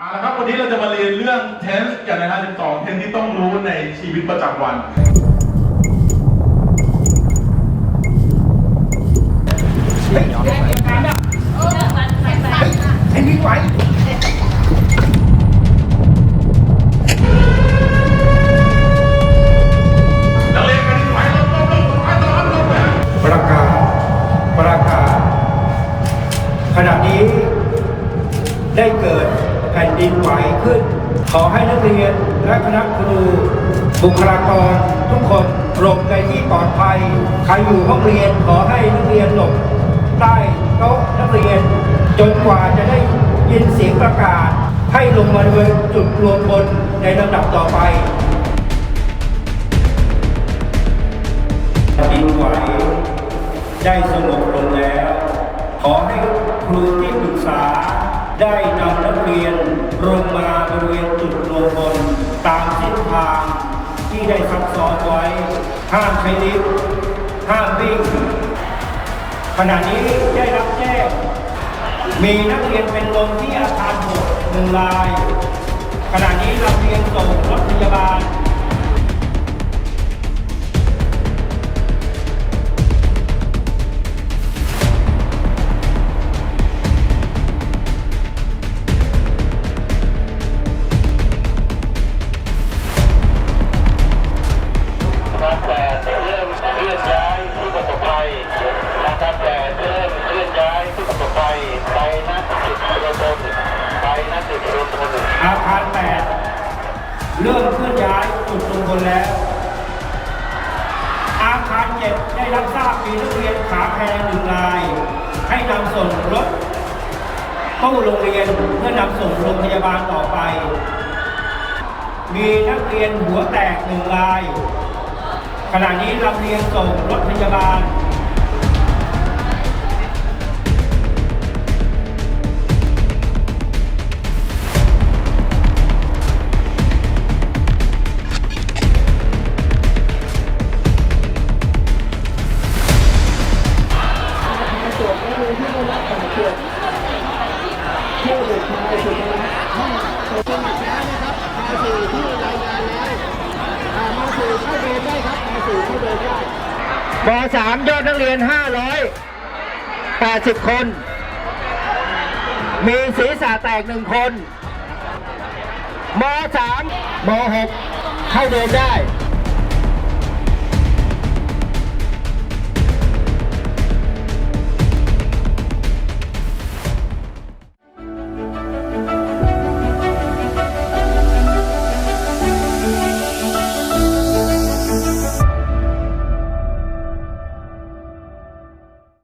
อะนะครับวันนี้เราจะมาเรียนเรื่อง tense กันนะฮะ12 tense ที่ต้องรู้ในชีวิตประจำวันไอ้นี่ไว้นักเรียนกันที่ไหวลงลงลงลงไปตลอลงไปประกาศ ประกาศ ขณะนี้ได้เกิด ผ่นดินไหวขึ้น ขอให้นักเรียนและคณะครู บุคลากรทุกคนหลบในที่ปลอดภัย ใครอยู่ห้องเรียนขอให้นักเรียนหลบใต้โต๊ะนักเรียน จนกว่าจะได้ยินเสียงประกาศ ให้ลงมาบริเวณจุดรวมพลในลำดับต่อไปดินไหวได้สงบลงแล้ว ขอให้ครูที่ปรึกษา ได้นำนักเรียนลงมาบริเวณจุดรวมพลตามเส้นทางที่ได้ซักซ้อนไว้ ห้ามใช้ลิฟต์ห้ามวิ่ง ขณะนี้ได้รับแจ้ง มีนักเรียนเป็นลมที่อาคารหกหนึ่งราย ขณะนี้ลำเลียงส่งรถพยาบาลาคารแปดเริ่มเคลื่อนย้ายจุดลงพลแล้ว อาคารเจ็ได้รับทราบมีนักเรียนขาแพงหนึ่งราย ให้นำส่งรถตู้าโรงเรียนเพื่อนำส่งโรงพยาบาลต่อไป มีนักเรียนหัวแตกหนึ่งราย ขณะนี้ลำเลียงส่งรถพยาบาล ป .3 ยอดนักเรียน 580 คน มีศีรษะแตกหนึ่งคนม .3 ม .6 เข้าเดินได้